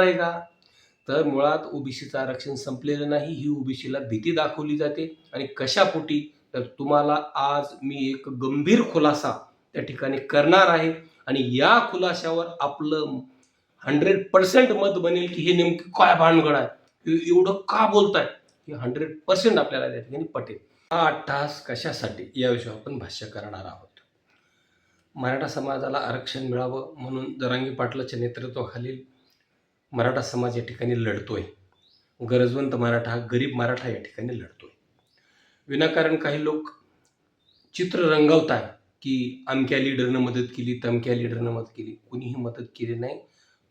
आहे का? तर मुळात ओबीसीचं आरक्षण संपलेलं नाही ही ओबीसीला भीती दाखवली जाते. आणि कशापोटी तर तुम्हाला आज मी एक गंभीर खुलासा त्या ठिकाणी करणार आहे. आणि या खुलाशावर आपलं हंड्रेड पर्सेंट मत बनेल की हे नेमकी काय भानगड आहे? एवढं का बोलताय? हे हंड्रेड पर्सेंट आपल्याला त्या ठिकाणी पटेल. हा अट्टहास कशासाठी? याविषयी आपण भाष्य करणार आहोत. मराठा समाजाला आरक्षण मिळावं म्हणून जरांगी पाटलाच्या नेतृत्वाखालील मराठा समाज या ठिकाणी लढतो आहे गरजवंत मराठा गरीब मराठा या ठिकाणी लढतो आहे विनाकारण काही लोक चित्र रंगवत आहे की अमक्या लिडरनं मदत केली तमक्या लिडरनं मदत केली. कुणीही मदत केली नाही.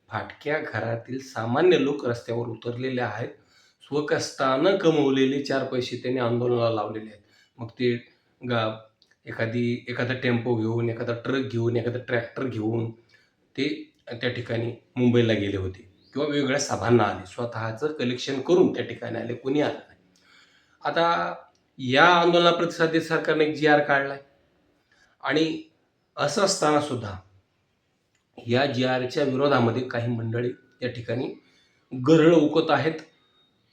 फाटक्या घरातील सामान्य लोक रस्त्यावर उतरलेले आहेत. स्वकष्टानं कमवलेले चार पैसे त्यांनी आंदोलनाला लावलेले आहेत. मग ते गा एखादी एखादा टेम्पो घेऊन एखादा ट्रक घेऊन एखादा ट्रॅक्टर घेऊन ते त्या ठिकाणी मुंबईला गेले होते. किंवा वेगवेगळ्या सभांना आले. स्वतःचं कलेक्शन करून त्या ठिकाणी आले कोणी आलं नाही. आता या आंदोलना प्रतिसाद देत सरकारने एक जी आर काढलाय. आणि असं असताना सुद्धा या जी आरच्या विरोधामध्ये काही मंडळी या ठिकाणी गरळ ओकत आहेत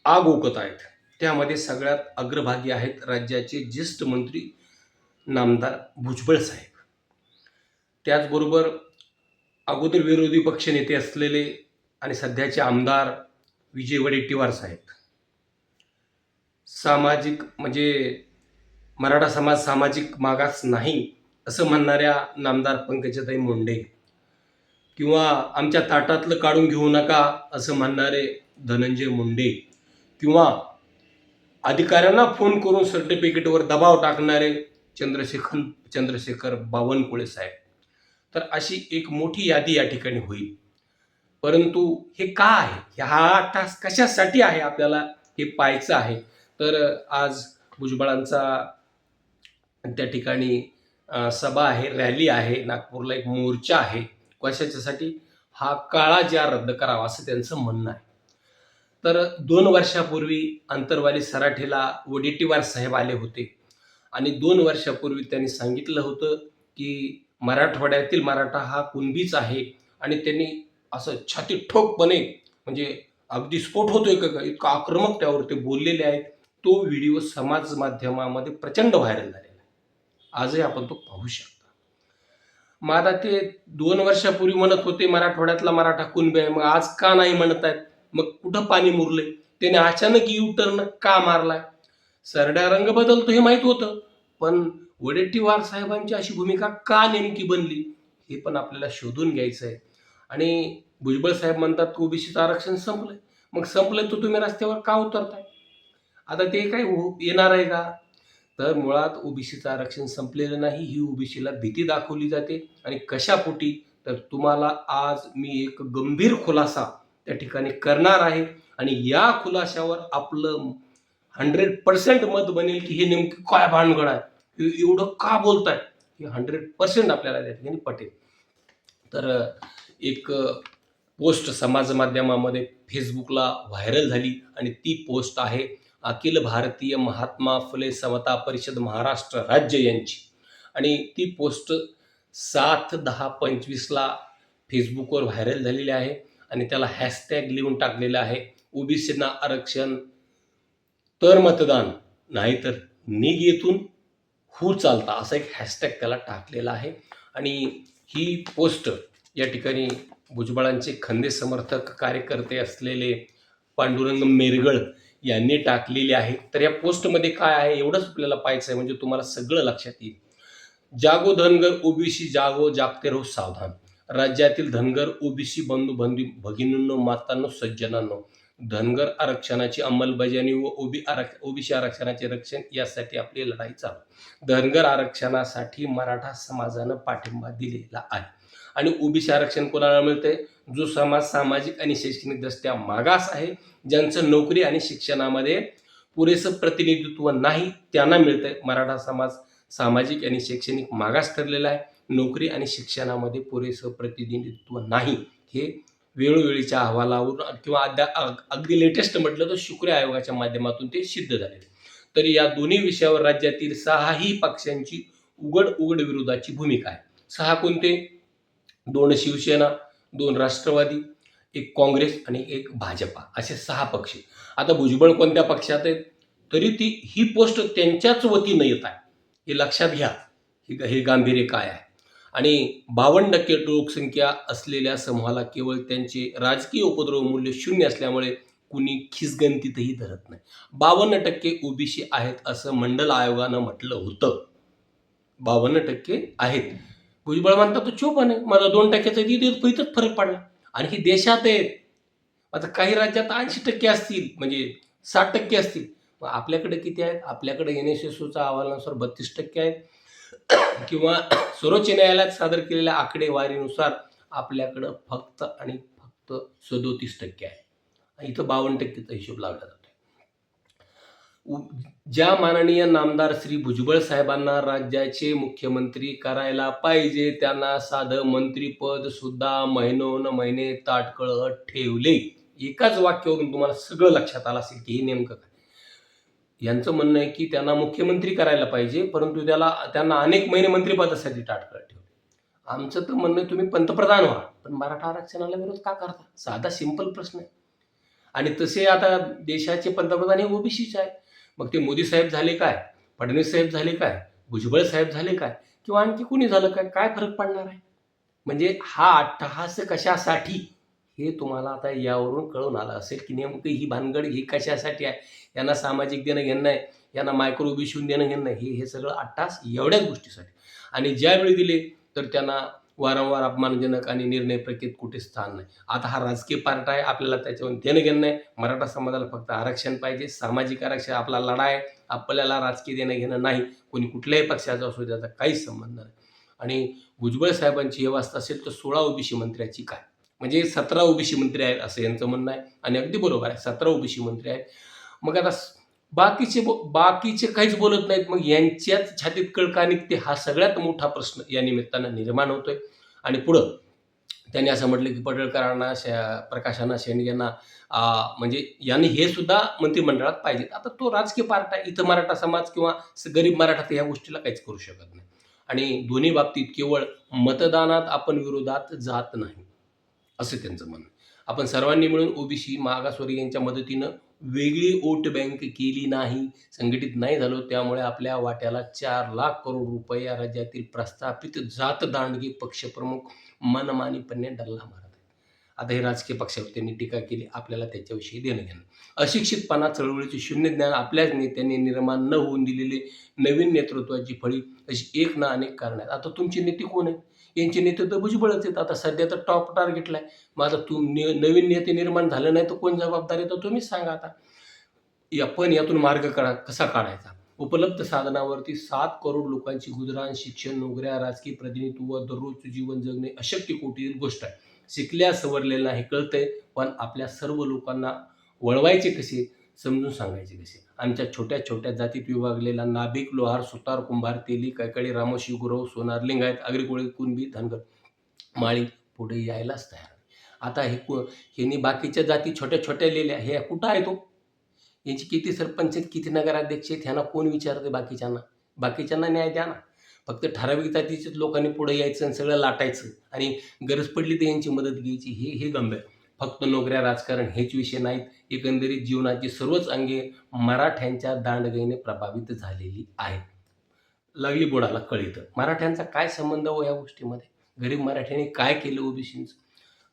आग ओकत आहेत. त्यामध्ये सगळ्यात अग्रभागी आहेत राज्याचे ज्येष्ठ मंत्री नामदार भुजबळ साहेब. त्याचबरोबर अगोदर विरोधी पक्षनेते असलेले आणि सध्याचे आमदार विजय वडेट्टीवार साहेब. सामाजिक म्हणजे मराठा समाज सामाजिक मागास नाही असं म्हणणाऱ्या नामदार पंकजाताई मुंडे. किंवा आमच्या ताटातलं काढून घेऊ नका असं म्हणणारे धनंजय मुंडे. किंवा अधिकाऱ्यांना फोन करून सर्टिफिकेटवर दबाव टाकणारे चंद्रशेखर चंद्रशेखर बावनकुळे साहेब. तर अशी एक मोठी यादी या ठिकाणी होईल. परंतु हे का आहे? हा टास्क कशासाठी आहे आपल्याला हे पाहायचं आहे? तर आज भुजबळांचा त्या ठिकाणी सभा आहे रॅली आहे नागपूरला एक मोर्चा आहे. कशाच्यासाठी? हा काळा ज्या रद्द करावा असं त्यांचं म्हणणं आहे. तर दोन वर्षापूर्वी अंतरवाली सराठेला वडेट्टीवार साहेब आले होते. आणि दोन वर्षापूर्वी त्यांनी सांगितलं होतं की मराठवाड्यातील मराठा हा कुणबीच आहे. आणि त्यांनी असं छाती ठोकपणे म्हणजे अगदी स्फोट होतोय का? का इतका आक्रमक त्यावर ते बोललेले आहेत. तो व्हिडिओ समाज माध्यमामध्ये प्रचंड व्हायरल झालेला आहे. आजही आपण तो पाहू शकता. मग आता ते दोन वर्षापूर्वी म्हणत होते मराठवाड्यातला मराठा कुणबी आहे मग आज का नाही म्हणत आहेत? मग कुठं पाणी मुरले त्याने अचानक यू टर्न का मारलाय? सरड्या रंग बदलतो हे माहीत होतं. पण वडेट्टीवार साहेबांची अशी भूमिका का नेमकी बनली? हे पण आपल्याला शोधून घ्यायचं आहे आणि भुजबळ साहेब म्हणतात ओबीसीचं आरक्षण संपलंय. मग संपलंय तर तुम्ही रस्त्यावर का उतरताय? आता ते काय हो- येणार आहे का? तर मुळात ओबीसीचं आरक्षण संपलेलं नाही ही ओबीसीला भीती दाखवली जाते. आणि कशापोटी? तर तुम्हाला आज मी एक गंभीर खुलासा त्या ठिकाणी करणार आहे. आणि या खुलाशावर आपलं हंड्रेड पर्सेंट मत बनेल की हे नेमकी काय भानगड आहे? एवढं का बोलताय? हे हंड्रेड पर्सेंट आपल्याला त्या ठिकाणी पटेल. तर एक पोस्ट समाज माध्यमामध्ये फेसबुकला व्हायरल झाली आणि ती पोस्ट आहे अखिल भारतीय महात्मा फुले समता परिषद महाराष्ट्र राज्य यांची. आणि ती पोस्ट सात दहा पंचवीसला फेसबुकवर व्हायरल झालेली आहे आणि त्याला हॅशटॅग लिहून टाकलेलं आहे. ओबीसीना आरक्षण तर मतदान नाहीतर निग येथून हू चालता असा एक हॅशटॅग त्याला टाकलेला आहे. आणि ही पोस्ट या ठिकाणी भुजबळांचे खंदे समर्थक कार्यकर्ते असलेले पांडुरंग मेरगळ यांनी टाकलेले आहे तर या पोस्टमध्ये काय आहे एवढंच आपल्याला पाहायचं आहे म्हणजे तुम्हाला सगळं लक्षात येईल. जागो धनगर ओबीसी जागो जागते रहो सावधान. राज्यातील धनगर ओबीसी बंधू बंधू भगिनींनो मातांनो सज्जनांनो धनगर आरक्षणाची अंमलबजावणी व ओबी आरक्ष ओबीसी आरक्षणाचे रक्षण यासाठी आपली लढाई चालू. धनगर आरक्षणासाठी मराठा समाजानं पाठिंबा दिलेला आहे. आणि ओबीसी आरक्षण कोणाला मिळतंय? जो समाज सामाजिक आणि शैक्षणिकदृष्ट्या मागास आहे ज्यांचं नोकरी आणि शिक्षणामध्ये पुरेसं प्रतिनिधित्व नाही त्यांना मिळतंय. मराठा समाज सामाजिक आणि शैक्षणिक मागास ठरलेला आहे. नोकरी आणि शिक्षणामध्ये पुरेसं प्रतिनिधित्व नाही. हे वेळोवेळीच्या अहवालावरून किंवा अद्या अगदी लेटेस्ट म्हटलं तर शुक्र आयोगाच्या माध्यमातून ते सिद्ध झाले तर या दोन्ही विषयावर राज्यातील सहाही पक्षांची उघड उघड विरोधाची भूमिका आहे. सहा कोणते? दोन शिवसेना दोन राष्ट्रवादी एक काँग्रेस आणि एक भाजपा असे सहा पक्ष. आता भुजबळ कोणत्या पक्षात आहेत? तरी ती ही पोस्ट त्यांच्याच वतीनं येत आहे. हे लक्षात घ्या. ही हे गांभीर्य काय आहे? आणि बावन्न टक्के लोकसंख्या असलेल्या समूहाला केवळ त्यांचे राजकीय उपद्रव मूल्य शून्य असल्यामुळे कुणी खिसगंतीतही धरत नाही. बावन्न टक्के ओबीसी आहेत असं मंडल आयोगानं म्हटलं होतं. बावन्न टक्के आहेत. भुजबळ म्हणतात तो चोपण आहे. माझा दोन टक्क्याचा तिथे इथंच फरक पडला. आणि ही देशात आहेत. आता काही राज्यात ऐंशी टक्के असतील म्हणजे साठ टक्के असतील. मग आपल्याकडे किती आहेत? आपल्याकडे एन एस एस ओचा अहवालानुसार बत्तीस टक्के आहेत. किंवा सर्वोच्च न्यायालयात सादर केलेल्या आकडेवारीनुसार आपल्याकडं फक्त आणि फक्त सदोतीस टक्के आहे. इथं बावन्न टक्केचा हिशोब लावला जातो. ज्या माननीय नामदार श्री भुजबळ साहेबांना राज्याचे मुख्यमंत्री करायला पाहिजे त्यांना साधं मंत्रीपद सुद्धा महिनोन महिने ताटकळत ठेवले. एकाच वाक्यावरून तुम्हाला सगळं लक्षात आलं असेल की हे नेमकं काय? यांचं म्हणणं आहे की त्यांना मुख्यमंत्री करायला पाहिजे परंतु त्याला त्यांना अनेक महिने मंत्रिपदासाठी ताटकळत ठेवले. आमचं तर म्हणणं आहे तुम्ही पंतप्रधान व्हा पण मराठा आरक्षणाला विरोध का करता? साधा सिंपल प्रश्न आहे. आणि तसे आता देशाचे पंतप्रधान हे ओबीसीचे आहे मग ते मोदी साहेब झाले काय? फडणवीस साहेब झाले काय? भुजबळ साहेब झाले काय? किंवा आणखी कुणी झालं काय? काय फरक पडणार आहे? म्हणजे हा अट्टहास कशासाठी? हे तुम्हाला आता यावरून कळून आलं असेल की नेमकं ही भानगड ही कशासाठी आहे? यांना सामाजिक देणं घेणं आहे? यांना मायक्रो ओबीसीहून देणं घेणं आहे? हे हे सगळं अट्टास एवढ्याच गोष्टीसाठी. आणि ज्यावेळी दिले तर त्यांना वारंवार अपमानजनक आणि निर्णय प्रक्रियेत कुठे स्थान नाही. आता हा राजकीय पार्ट आहे आपल्याला त्याच्यावर देणं घेणं नाही. मराठा समाजाला फक्त आरक्षण पाहिजे सामाजिक आरक्षण आपला लढा आहे आपल्याला राजकीय देणं घेणं नाही. कोणी कुठल्याही पक्षाचा असो त्याचा काहीच संबंध नाही. आणि भुजबळ साहेबांची व्यवस्था असेल तर सोळा ओबीसी मंत्र्याची काय? म्हणजे सतरा ओबीसी मंत्री आहेत असं यांचं म्हणणं आहे. आणि अगदी बरोबर आहे सतरा ओबीसी मंत्री आहेत. मग आता बाकीचे बो- बाकीचे काहीच बोलत नाहीत. मग यांच्याच छातीत कळका निघते? हा सगळ्यात मोठा प्रश्न या निमित्तानं निर्माण होतोय. आणि पुढं त्यांनी असं म्हटलं की पडळकरांना शा प्रकाशांना शेंडगेंना यांना म्हणजे यांनी हे सुद्धा मंत्रिमंडळात पाहिजेत आता तो राजकीय पार्ट आहे. इथं मराठा समाज किंवा गरीब मराठा तर ह्या गोष्टीला काहीच करू शकत नाही. आणि दोन्ही बाबतीत केवळ मतदानात आपण विरोधात जात नाही असं त्यांचं म्हणणं आहे. आपण सर्वांनी मिळून ओबीसी मागासवर्गीयांच्या मदतीनं वेगळी वोट बँक केली नाही संघटित नाही झालो त्यामुळे आपल्या वाट्याला चार लाख करोड रुपये या राज्यातील प्रस्थापित जात दांडगी पक्षप्रमुख मनमानीपणे डल्ला मारत आहेत. आता हे राजकीय पक्षावर त्यांनी टीका केली आपल्याला त्याच्याविषयी देणं घेणं. अशिक्षितपणा चळवळीचे शून्य ज्ञान आपल्याच नेत्यांनी निर्माण न होऊन दिलेले नवीन नेतृत्वाची फळी अशी एक ना अनेक कारण आहेत. आता तुमची नेते कोण आहेत यांचे नेते तर भुजबळच आहेत. आता सध्या तर टॉप टार्गेटला आहे. माझा तू ने- नवीन नेते निर्माण झालं नाही तर कोण जबाबदार आहे तर तुम्हीच सांगा आता. या पण यातून मार्ग काढा कसा काढायचा? उपलब्ध साधनावरती सात करोड लोकांची गुजराण शिक्षण नोकऱ्या राजकीय प्रतिनिधित्व दररोजचं जीवन जगणे अशक्य कोटीतील गोष्ट आहे. शिकल्या सवरलेला हे कळतंय. पण आपल्या सर्व लोकांना वळवायचे कसे? समजून सांगायचे कसे? आमच्या छोट्या छोट्या जातीत विभागलेला नाभिक लोहार सुतार कुंभार तेली कैकळी रामोशी गुरव सोनार लिंगायत आगरीकोळी कुणबी धनगर माळी पुढे यायलाच तयार आता हे कु ह्यांनी बाकीच्या जाती छोट्या छोट्या लिहिल्या. हे कुठं आहे तो? यांची किती सरपंच आहेत किती नगराध्यक्ष आहेत ह्यांना कोण विचारते बाकीच्यांना? बाकीच्यांना न्याय द्या ना. फक्त ठराविक जातीच्याच लोकांनी पुढे यायचं आणि सगळं लाटायचं आणि गरज पडली तर यांची मदत घ्यायची. हे हे गंभीर. फक्त नोकऱ्या राजकारण हेच विषय नाहीत. एकंदरीत जीवनाची सर्वच अंगे मराठ्यांच्या दांडगेने प्रभावित झालेली आहेत. लागली बोडाला कळीतं मराठ्यांचा काय संबंध हो या गोष्टीमध्ये? गरीब मराठ्यांनी काय केलं ओबीसींचं?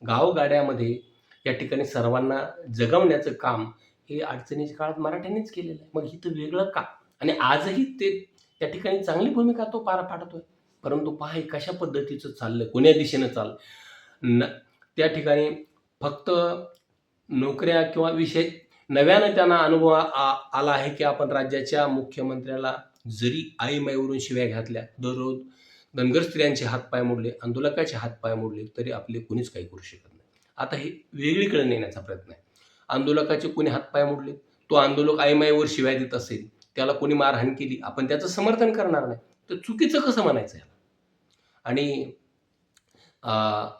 गावगाड्यामध्ये या ठिकाणी सर्वांना जगवण्याचं काम हे अडचणीच्या काळात मराठ्यांनीच केलेलं आहे. मग इथं वेगळं का? आणि आजही ते त्या ठिकाणी चांगली भूमिका तो पार पाडतोय. परंतु पहा हे कशा पद्धतीचं चाललं कोण्या दिशेनं चाललं न त्या ठिकाणी फक्त नोकऱ्या किंवा विषय नव्यानं त्यांना अनुभव आ- आला आहे की आपण राज्याच्या मुख्यमंत्र्याला जरी आईमाईवरून शिव्या घातल्या दररोज धनगर स्त्रियांचे हातपाय मोडले आंदोलकाचे हातपाय मोडले तरी आपले कुणीच काही करू शकत नाही. आता हे वेगळीकडे नेण्याचा प्रयत्न आहे. आंदोलकाचे कोणी हातपाय मोडले? तो आंदोलक आईमाईवर शिव्या देत असेल त्याला कोणी मारहाण केली आपण त्याचं समर्थन करणार नाही. तर चुकीचं कसं म्हणायचं याला? आणि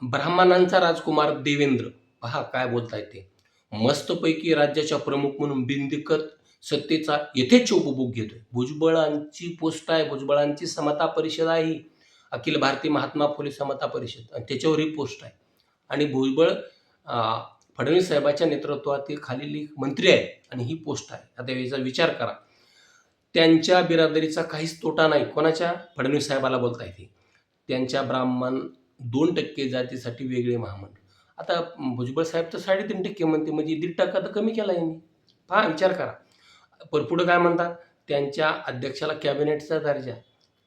ब्राह्मणांचा राजकुमार देवेंद्र पहा काय बोलताय ते. मस्तपैकी राज्याच्या प्रमुख म्हणून बिंदिकत सत्तेचा यथेच उपभोग घेतोय. भुजबळांची पोस्ट आहे भुजबळांची समता परिषद आहे ही. अखिल भारतीय महात्मा फुले समता परिषद. आणि त्याच्यावर ही पोस्ट आहे. आणि भुजबळ फडणवीस साहेबाच्या नेतृत्वातील खालील एक मंत्री आहे आणि ही पोस्ट आहे. आता याचा विचार करा. त्यांच्या बिरादरीचा काहीच तोटा नाही. कोणाच्या? फडणवीस साहेबाला बोलता येते त्यांच्या ब्राह्मण दोन टक्के जातीसाठी वेगळे महामंडळ. आता भुजबळ साहेब तर साडेतीन टक्के म्हणते म्हणजे दीड टक्का तर कमी केला यांनी. पहा विचार करा. पण पुढं काय म्हणतात? त्यांच्या अध्यक्षाला कॅबिनेटचा दर्जा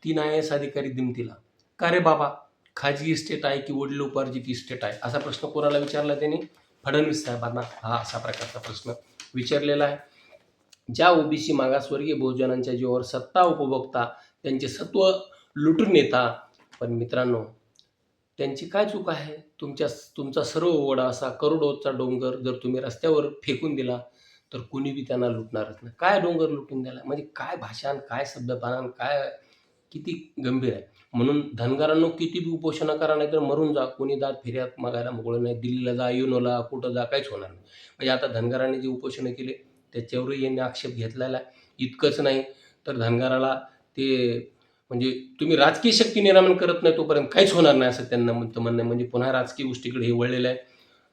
तीन आय एस अधिकारी दिमतीला. का रे बाबा? खाजगी इस्टेट आहे की वडील उपार्जित इस्टेट आहे? असा प्रश्न कोणाला विचारला त्यांनी? फडणवीस साहेबांना. हा असा प्रकारचा प्रश्न विचारलेला आहे. ज्या ओबीसी मागासवर्गीय बहुजनांच्या जीवावर सत्ता उपभोगता त्यांचे सत्व लुटून नेता पण मित्रांनो त्यांची काय चूक आहे? तुमच्या तुमचा सर्व ओवडा असा करोडोचा डोंगर जर तुम्ही रस्त्यावर फेकून दिला तर कुणी बी त्यांना लुटणारच नाही. काय डोंगर लुटून द्यायला? म्हणजे काय भाषान काय शब्दपानान काय किती गंभीर आहे? म्हणून धनगरांनो किती बी उपोषणं करा नाही तर मरून जा. कोणी दात फिर्यात मागायला मोकळं नाही. दिल्लीला जा युनोला कुठं जा काहीच होणार नाही. म्हणजे आता धनगरांनी जे उपोषणं केले त्याच्यावरही यांनी आक्षेप घेतलेला आहे. इतकंच नाही तर धनगराला ते म्हणजे तुम्ही राजकीय शक्ती निर्माण करत नाही तोपर्यंत काहीच होणार नाही असं त्यांना म्हणतं म्हणणं. आहे. म्हणजे पुन्हा राजकीय गोष्टीकडे हे वळलेलं आहे.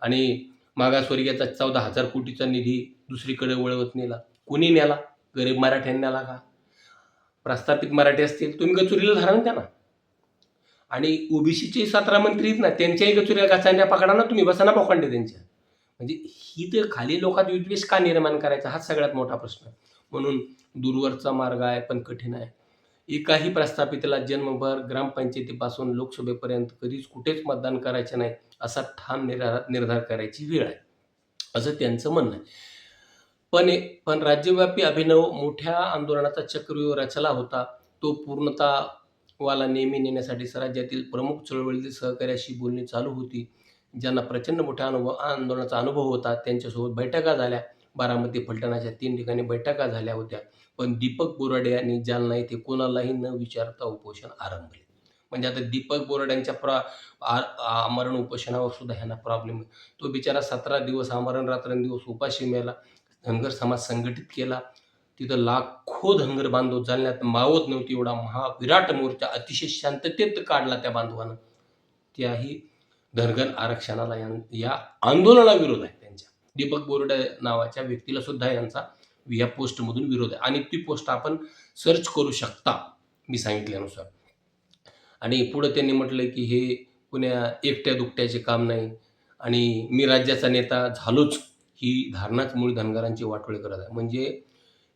आणि मागासवर्गीयाचा चौदा हजार कोटीचा निधी दुसरीकडे वळवत नेला. कुणी नेला? गरीब मराठ्यांनी नेला का? प्रस्थापित मराठी असतील तुम्ही गचुरीला धरा ना त्यांना. आणि ओबीसीचे सतरा मंत्री आहेत ना त्यांच्याही गचुरीला गाचांच्या पकडा ना तुम्ही बसाना पोखंडे त्यांच्या. म्हणजे ही तर खाली लोकात विद्वेष का निर्माण करायचा? हाच सगळ्यात मोठा प्रश्न आहे. म्हणून दूरवरचा मार्ग आहे पण कठीण आहे. एकाही प्रस्थापितेला जन्मभर ग्रामपंचायतीपासून लोकसभेपर्यंत कधीच कुठेच मतदान करायचे नाही असा ठाम निर्धार निर्धार करायची वेळ आहे असं त्यांचं म्हणणं आहे. पण पण राज्यव्यापी अभिनव मोठ्या आंदोलनाचा चक्रव्यूह रचला होता तो पूर्णता वाला नेहमी नेण्यासाठी राज्यातील प्रमुख चळवळीतील सहकार्याशी बोलणी चालू होती ज्यांना प्रचंड मोठ्या अनुभव आंदोलनाचा अनुभव होता त्यांच्यासोबत बैठका झाल्या बारामती फलटणाच्या तीन ठिकाणी बैठका झाल्या होत्या. पण दीपक बोराडे यांनी जालना येथे कोणालाही न विचारता उपोषण आरंभले. म्हणजे आता दीपक बोराड्यांच्या प्रा आमरण उपोषणावर सुद्धा ह्यांना प्रॉब्लेम तो बिचारा सतरा दिवस आमरण रात्रंदिवस उपाशी मेला धनगर समाज संघटित केला. तिथं लाखो धनगर बांधव जालन्यात मावत नव्हती एवढा महाविराट मोर्चा अतिशय शांततेत काढला त्या बांधवानं. त्याही धनगर आरक्षणाला या आंदोलनाविरोध आहे त्यांच्या. दीपक बोर्डे नावाच्या व्यक्तीला सुद्धा यांचा या पोस्टमधून विरोध आहे. आणि ती पोस्ट आपण सर्च करू शकता मी सांगितल्यानुसार. आणि पुढं त्यांनी म्हटलं की हे कुण्या एकट्या दुकट्याचे काम नाही. आणि मी राज्याचा नेता झालोच ही धारणाच मूळ धनगरांची वाटोळी करत आहे. म्हणजे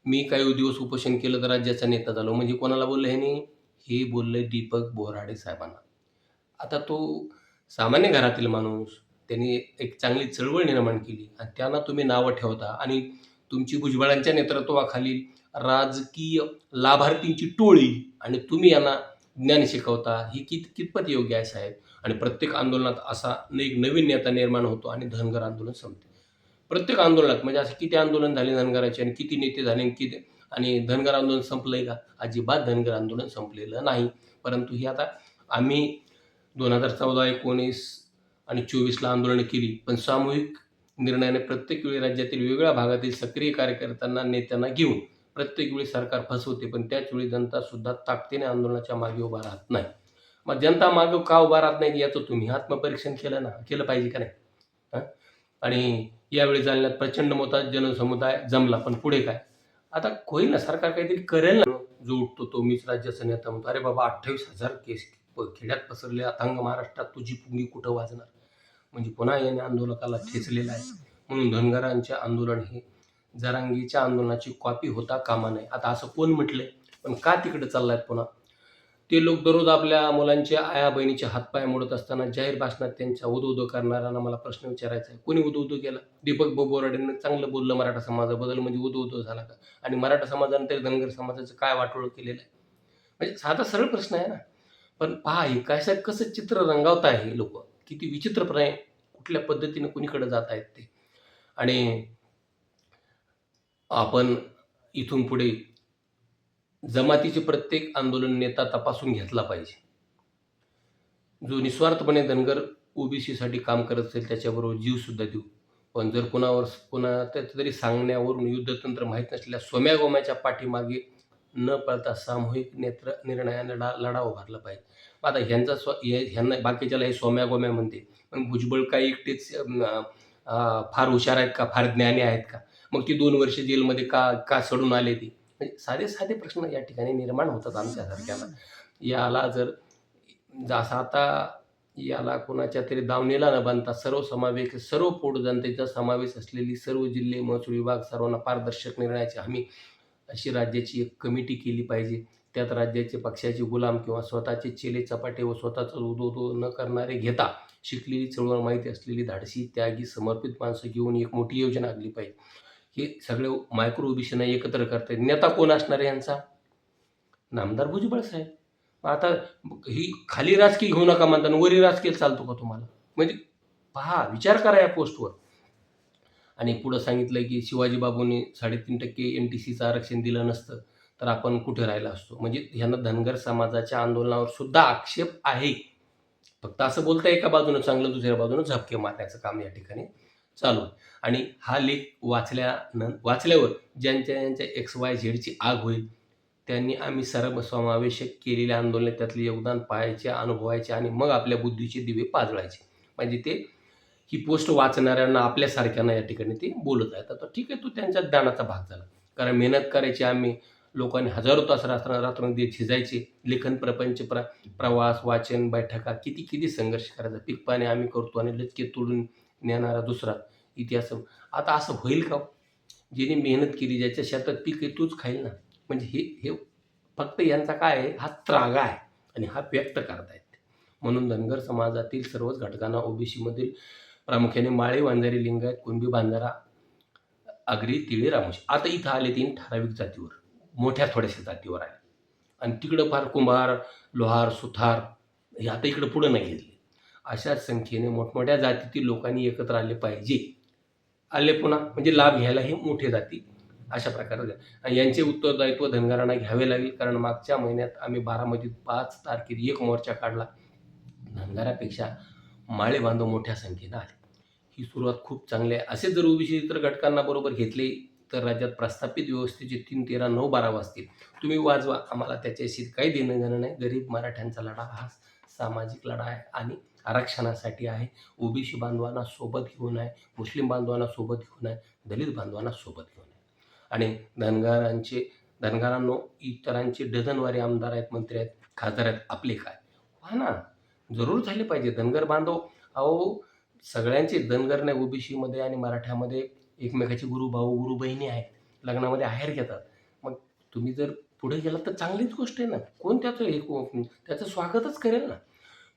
मी काही दिवस उपोषण केलं तर राज्याचा नेता झालो. म्हणजे कोणाला बोललं ह्यानी? हे बोललं दीपक बोराडे साहेबांना. आता तो सामान्य घरातील माणूस त्यांनी एक चांगली चळवळ निर्माण केली आणि त्यांना तुम्ही नावं ठेवता. आणि तुमची भुजबळांच्या नेतृत्वाखालील राजकीय लाभार्थींची टोळी आणि तुम्ही यांना ज्ञान शिकवता ही कित कितपत योग्य आहे साहेब? आणि प्रत्येक आंदोलनात असा एक नवीन नेता निर्माण होतो आणि धनगर आंदोलन संपते. प्रत्येक आंदोलनात म्हणजे असं किती आंदोलन झाले धनगराचे आणि किती नेते झाले आणि किती आणि धनगर आंदोलन संपलंय का? अजिबात धनगर आंदोलन संपलेलं नाही. परंतु ही आता आम्ही दोन हजार चौदा एकोणीस आणि चोवीसला आंदोलनं केली पण सामूहिक निर्णयाने प्रत्येक वेळी राज्यातील वेगवेगळ्या भागातील सक्रिय कार्यकर्त्यांना नेत्यांना घेऊन प्रत्येक वेळी सरकार फसवते पण त्याच वेळी जनता सुद्धा ताकदीने आंदोलनाच्या मागे उभा राहत नाही. मग जनता मागे का उभा राहत नाही याचं तुम्ही आत्मपरीक्षण केलं ना केलं पाहिजे का नाही? आणि यावेळी जालन्यात प्रचंड मोठा जनसमुदाय जमला पण पुढे काय? आता होईल ना सरकार काहीतरी करेल ना. जो उठतो तो मीच राज्याचा नेता म्हणतो अरे बाबा अठ्ठावीस हजार केस खेड्यात पसरले अथांग महाराष्ट्रात तुझी पुंगी कुठं वाजणार? म्हणजे पुन्हा याने आंदोलकाला ठेचलेला आहे. म्हणून धनगरांचे आंदोलन हे जरांगीच्या आंदोलनाची कॉपी होता कामा नये. आता असं कोण म्हटलंय? पण का तिकडे चाललायत पुन्हा? ते लोक दररोज आपल्या मुलांच्या आया बहिणीचे हातपाय मोडत असताना जाहीर भाषणात त्यांच्या उदो करणाऱ्यांना मला प्रश्न विचारायचा आहे. कोणी उदो उदो केला? दीपक बोराडेंनी चांगलं बोललं मराठा समाजाबद्दल म्हणजे उदो उदो झाला का? आणि मराठा समाजाने तरी धनगर समाजाचं काय वाटोळ केलेलं आहे? म्हणजे साधा सरळ प्रश्न आहे ना. पण पहा हे काय कसं चित्र रंगावत आहे हे लोक? किती विचित्रपणे कुठल्या पद्धतीने कुणीकडे जात आहेत ते. आणि आपण इथून पुढे जमातीचे प्रत्येक आंदोलन नेता तपासून घेतला पाहिजे. जो निस्वार्थपणे धनगर ओबीसीसाठी काम करत असेल त्याच्याबरोबर जीव सुद्धा देऊ. पण जर कोणावर कोणा त्याचं तरी सांगण्यावरून युद्धतंत्र माहीत नसलेल्या सोम्या गोम्याच्या पाठीमागे न पळता सामूहिक नेत्र निर्णयाने लढा उभारला पाहिजे. आता ह्यांचा स्व हे ह्यांना बाकीच्याला हे सोम्या गोम्या म्हणते. पण भुजबळ काही एकटेच फार हुशार आहेत का? फार ज्ञानी आहेत का? मग ती दोन वर्ष जेलमध्ये का का सडून आले ती? म्हणजे साधे साधे प्रश्न या ठिकाणी निर्माण होतात आमच्यासारख्याला याला जर जसा आता याला कोणाच्या तरी दावणीला न बांधता सर्व समावेश सर्व पोट जनतेचा समावेश असलेली सर्व जिल्हे महसूल विभाग सर्वांना पारदर्शक निर्णयाची हमी अशी राज्याची एक कमिटी केली पाहिजे. त्यात राज्याचे पक्षाचे गुलाम किंवा स्वतःचे चेले चपाटे व स्वतःचा उदो न करणारे घेता शिकलेली चळवळ माहिती असलेली धाडसी त्यागी समर्पित माणसं घेऊन एक मोठी योजना आखली पाहिजे. हे सगळे मायक्रो ओबीसीना एकत्र करते नेता कोण असणार आहे यांचा? नामदार भुजबळ साहेब. मग आता ही खाली राजकीय घेऊ नका म्हणताना वरी राजकीय चालतो का तुम्हाला? म्हणजे पहा विचार करा या पोस्टवर. आणि पुढं सांगितलं की शिवाजी बाबूंनी साडेतीन टक्के एन टी सीचं आरक्षण दिलं नसतं. तर आपण कुठे राहिला असतो? म्हणजे ह्यांना धनगर समाजाच्या आंदोलनावर सुद्धा आक्षेप आहे. फक्त असं बोलता एका बाजूनं चांगलं दुसऱ्या बाजूनं झपके मारण्याचं काम या ठिकाणी चालू आहे. आणि हा लेख वाचल्या वाचल्यावर ज्यांच्या ज्यांच्या एक्स वाय झेडची आग होईल त्यांनी आम्ही सर्वसमावेशक केलेल्या आंदोलने त्यातले योगदान पाहायचे अनुभवायचे आणि मग आपल्या बुद्धीचे दिवे पाजळायचे. म्हणजे ते ही पोस्ट वाचणाऱ्यांना आपल्यासारख्यांना या ठिकाणी ते बोलत आहेत आता ठीक आहे तो त्यांच्या ज्ञानाचा भाग झाला. कारण मेहनत करायची आम्ही लोकांनी हजारो तास रात्र रात्रंदिवस झिजायचे लेखन प्रपंच प्र प्रवास वाचन बैठका किती किती संघर्ष करायचा. पिकपाने आम्ही करतो आणि लचके तोडून नेणारा दुसरा इतिहास. आता असं होईल का हो? ज्याने मेहनत केली ज्याच्या शेतात पीक आहे तूच खाईल ना. म्हणजे हे हे फक्त यांचा काय आहे? हा त्रागा आहे आणि हा व्यक्त करतायत म्हणून धनगर समाजातील सर्वच घटकांना ओबीसीमधील प्रामुख्याने माळे वांजारी लिंगायत कुणबी बांधारा आगरी तिळे रामोशी. आता इथं आले तीन ठराविक जातीवर. मोठ्या थोड्याशा जातीवर आहे आणि तिकडं फार कुंभार लोहार सुथार हे आता इकडं पुढं नाही घेतले अशाच संख्येने मोठमोठ्या जातीतील लोकांनी एकत्र आले पाहिजे. आले पुन्हा म्हणजे लाभ घ्यायला हे मोठे जाती अशा प्रकारे आणि यांचे उत्तरदायित्व धनगरांना घ्यावे लागेल कारण मागच्या महिन्यात आम्ही बारामतीत पाच तारखेत एक मोर्चा काढला. धनगरापेक्षा माळे बांधव मोठ्या संख्येनं आले. ही सुरुवात खूप चांगली आहे. असे जर ओबीसी इतर घटकांना बरोबर घेतले तर राज्यात प्रस्थापित व्यवस्थेचे तीन तेरा नऊ बारा वाजतील. तुम्ही वाजवा. आम्हाला त्याच्याशी काही देणं घेणं नाही. गरीब मराठ्यांचा लढा हा सामाजिक लढा आहे आणि आरक्षणासाठी आहे. ओबीसी बांधवांना सोबत घेऊन आहे. मुस्लिम बांधवांना सोबत घेऊन आहे. दलित बांधवांना सोबत घेऊन आहे. आणि धनगरांचे धनगरांनो इतरांचे डझनवारी आमदार आहेत मंत्री आहेत खासदार आहेत आपले काय? हा ना. जरूर झाले पाहिजे. धनगर बांधव. अहो सगळ्यांचे धनगर नाही ओबीसीमध्ये आणि मराठ्यामध्ये. एकमेकाचे गुरु भाऊ गुरु बहिणी आहेत लग्नामध्ये आहेर घेतात. मग तुम्ही जर पुढे गेलात तर चांगलीच गोष्ट आहे ना. कोण त्याचं एक त्याचं स्वागतच करेल ना.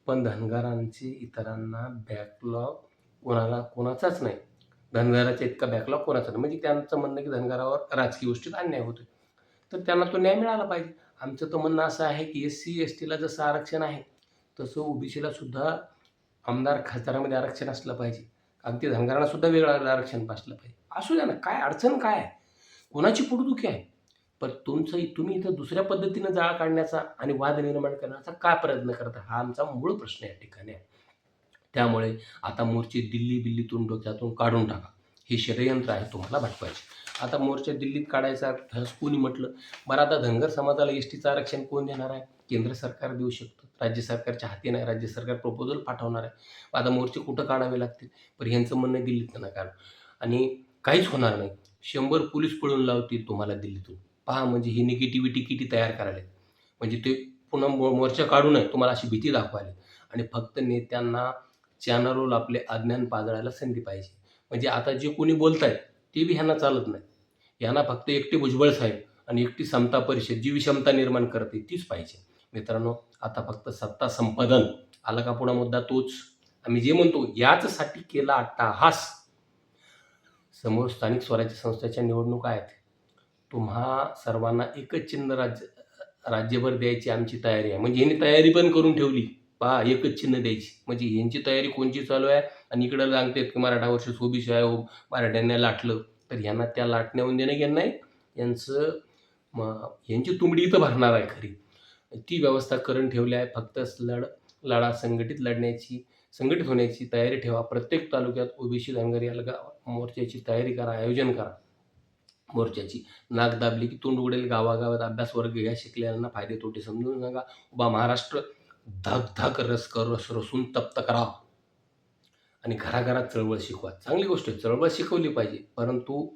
पण धनगारांचे इतरांना बॅकलॉग कोणाला कोणाचाच नाही. धनगराचा इतका बॅकलॉग कोणाचा नाही. म्हणजे त्यांचं म्हणणं की धनगरावर राजकीय गोष्टीत अन्याय होतो तर त्यांना तो न्याय मिळाला पाहिजे. आमचं तर म्हणणं असं आहे की एस सी एस टीला जसं आरक्षण आहे तसं ओबीसीला सुद्धा आमदार खासदारामध्ये आरक्षण असलं पाहिजे. अगदी धनगरांना सुद्धा वेगळं आरक्षण पासलं पाहिजे. असू द्या ना काय अडचण काय आहे? कोणाची पुढदुखी आहे? पण तुमचं तुम्ही इथं दुसऱ्या पद्धतीनं जाळ काढण्याचा आणि वाद निर्माण करण्याचा का प्रयत्न करता? हा आमचा मूळ प्रश्न या ठिकाणी आहे. त्यामुळे आता मोर्चे दिल्ली बिल्लीतून डोक्यातून काढून टाका. हे षडयंत्र आहे तुम्हाला भटवायचे आता मोर्चा दिल्लीत काढायचा ठस कोणी म्हटलं बरं आता धनगर समाजाला एस टीचं आरक्षण कोण देणार आहे? केंद्र सरकार देऊ शकतं. राज्य सरकारच्या हाती नाही राज्य सरकार प्रपोजल पाठवणार आहे. आता मोर्चे कुठं काढावे लागतील? पण ह्यांचं म्हणणं दिल्लीत नका कारण आणि काहीच होणार नाही. शंभर पोलीस पळून लावतील तुम्हाला दिल्लीतून. पहा म्हणजे ही निगेटिव्हिटी किती तयार करायला म्हणजे ते पुन्हा मो मोर्चा काढू नये. तुम्हाला अशी भीती दाखवायला आणि फक्त नेत्यांना चॅनलवर आपले अज्ञान पाजळायला संधी पाहिजे. म्हणजे आता जे कोणी बोलत आहेत ते बी ह्यांना चालत नाही. यांना फक्त एकटे भुजबळ साहेब आणि एकटी समता परिषद जी विषमता निर्माण करते तीच पाहिजे. मित्रांनो आता फक्त सत्ता संपादन. आला का पुढा मुद्दा तोच? आम्ही जे म्हणतो याचसाठी केला अट्टाहास. समोर स्थानिक स्वराज्य संस्थेच्या निवडणुका आहेत. तुम्हा सर्वांना एकच चिन्ह राज्य राज्यभर द्यायची आमची तयारी आहे. म्हणजे यांनी तयारी पण करून ठेवली. पहा एकच चिन्ह द्यायची. म्हणजे यांची तयारी कोणची चालू आहे? आणि इकडं सांगतात की मराठा वर्ष ओबीसी आहे हो मराठ्यांना लाटलं. तर यांना त्या लाटण्याहून देणं घेणं नाही. यांचं यांची तुंबडी इथं भरणार आहे खरी. ती व्यवस्था करून ठेवली आहे. फक्त लढ लढा संघटित लढण्याची संघटित होण्याची तयारी ठेवा. प्रत्येक तालुक्यात ओबीसी धनगर या लगा मोर्चाची तयारी करा आयोजन करा. मोर्चाची नाक दाबली की तोंड उघडेल. गावागावात अभ्यास वर्ग घ्या. शिकलेल्यांना फायदे तोटे समजून सांगा. उभा महाराष्ट्र धक धक रस कर रस रसून तप्त करा. आणि घराघरात चळवळ शिकवा. चांगली गोष्ट आहे. चळवळ शिकवली पाहिजे. परंतु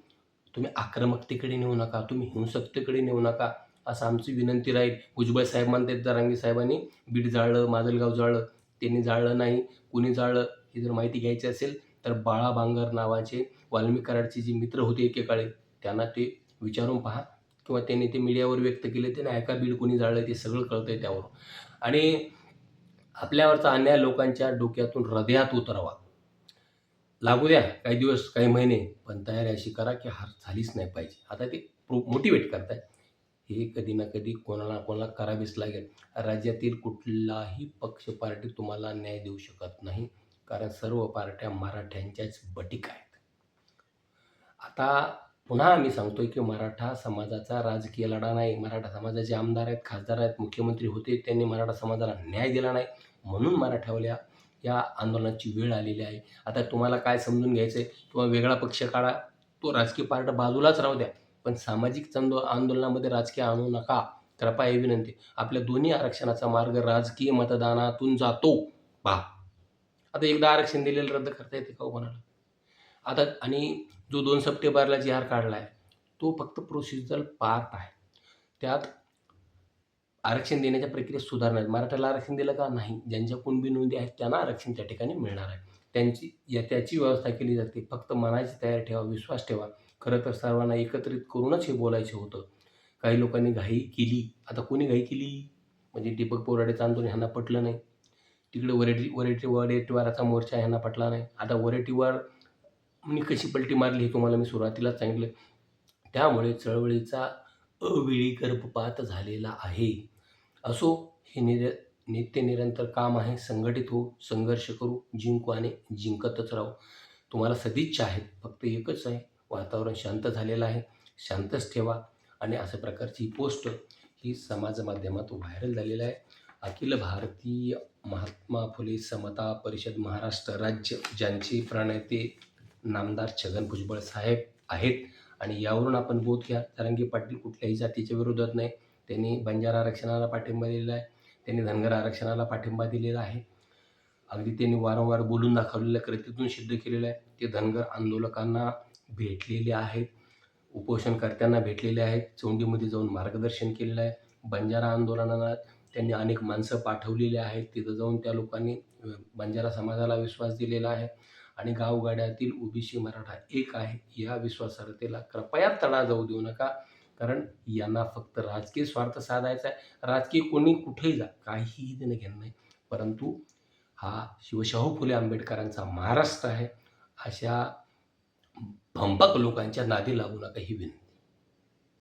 तुम्ही आक्रमकतेकडे नेऊ नका. तुम्ही हिंसकतेकडे नेऊ नका. असं आमची विनंती राहील. भुजबळ साहेब म्हणतात जरांगी साहेबांनी बीड जाळलं माजलगाव जाळलं त्यांनी जाळलं नाही कुणी जाळलं ही जर माहिती घ्यायची असेल तर बाळा बांगर नावाचे वाल्मिक कराडचे जे मित्र होते एकेकाळी त्यांना ते विचारून पहा किंवा त्यांनी ते मीडियावर व्यक्त केले ते ऐका बीड कोणी जाळलं ते सगळं कळतंय त्यावर आणि आपल्यावरचा अन्याय लोकांच्या डोक्यातून हृदयात उतरवा. लागू द्या काही दिवस काही महिने पण तयारी अशी करा की हार झालीच नाही पाहिजे. आता ते प्रो मोटिवेट करताय हे कधी ना कधी कोणाला कोणाला करावीच लागेल. राज्यातील कुठलाही पक्ष पार्टी तुम्हाला न्याय देऊ शकत नाही. कारण सर्व पार्ट्या मराठ्यांच्याच बटीक आहेत. आता पुन्हा आम्ही सांगतोय की मराठा समाजाचा राजकीय लढा नाही. मराठा समाजाचे आमदार आहेत खासदार आहेत मुख्यमंत्री होते. त्यांनी मराठा समाजाला न्याय दिला नाही. म्हणून मराठ्यावल्या या आंदोलनाची वेळ आलेली आहे. आता तुम्हाला काय समजून घ्यायचं आहे किंवा वेगळा पक्ष काढा. तो राजकीय पार्ट बाजूलाच राहू द्या. पण सामाजिक चंदो आंदोलनामध्ये राजकीय आणू नका कृपा ही विनंती. आपल्या दोन्ही आरक्षणाचा मार्ग राजकीय मतदानातून जातो. पहा. आता एकदा आरक्षण दिलेलं रद्द करता येते का हो कोणाला? आता आणि जो दोन सप्टेंबरला जी आर काढला आहे तो फक्त प्रोसिजरल पार्ट आहे. त्यात आरक्षण देण्याच्या प्रक्रियेत सुधारणा आहेत. मराठ्याला आरक्षण दिलं का? नाही. ज्यांच्या कुणबी नोंदी आहेत त्यांना आरक्षण त्या ठिकाणी मिळणार आहे. त्यांची या त्याची व्यवस्था केली जाते. फक्त मनाची तयारी ठेवा विश्वास ठेवा. खरं तर सर्वांना एकत्रित करूनच हे बोलायचं होतं. काही लोकांनी घाई केली. आता कोणी घाई केली? म्हणजे दीपक पोराडेचं आंदोलन ह्यांना पटलं नाही. तिकडे वरेटी वरेटी वडेटीवाराचा मोर्चा ह्यांना पटला नाही. आता वरेटीवार मी कशी पलटी मारली हे तुम्हाला मी सुरुवातीलाच सांगितलं. त्यामुळे चळवळीचा अवेळी गर्भपात झालेला आहे. असो हे निर नित्य निरंतर काम आहे. संघटित हो संघर्ष करू. जिंकू आणि जिंकतच राहू. तुम्हाला सदिच्छा आहेत. फक्त एकच आहे. वातावरण शांत झालेलं आहे. शांतच ठेवा. आणि अशा प्रकारची ही पोस्ट ही समाज माध्यमातून व्हायरल झालेलं आहे. अखिल भारतीय महात्मा फुले समता परिषद महाराष्ट्र राज्य ज्यांचे प्रणेते नामदार छगन भुजबळ साहेब आहेत. आणि यावरून आपण बोध घ्या. तरंगी पाटील कुठल्याही जातीच्या विरोधात नाही. त्यांनी बंजारा आरक्षणाला पाठिंबा दिलेला आहे. त्यांनी धनगर आरक्षणाला पाठिंबा दिलेला आहे. अगदी त्यांनी वारंवार बोलून दाखवलेल्या कृतीतून सिद्ध केलेलं आहे. ते धनगर आंदोलकांना भेटलेले आहेत. उपोषणकर्त्यांना भेटलेले आहेत. चोंडीमध्ये जाऊन मार्गदर्शन केलेलं आहे. बंजारा आंदोलनाला त्यांनी अनेक माणसं पाठवलेली आहेत. तिथं जाऊन त्या लोकांनी बंजारा समाजाला विश्वास दिलेला आहे. आणि गावगाड्यातील ओबीसी मराठा एक आहे. या विश्वासार्हतेला कृपया तडा जाऊ देऊ नका. कारण यांना फक्त राजकीय स्वार्थ साधायचा आहे. राजकीय कोणी कुठेही जा काहीही देणं घेणं नाही. परंतु हा शिवशाहू फुले आंबेडकरांचा महाराष्ट्र आहे. अशा भंपक लोकांच्या नादी लागू नका ही विनंती.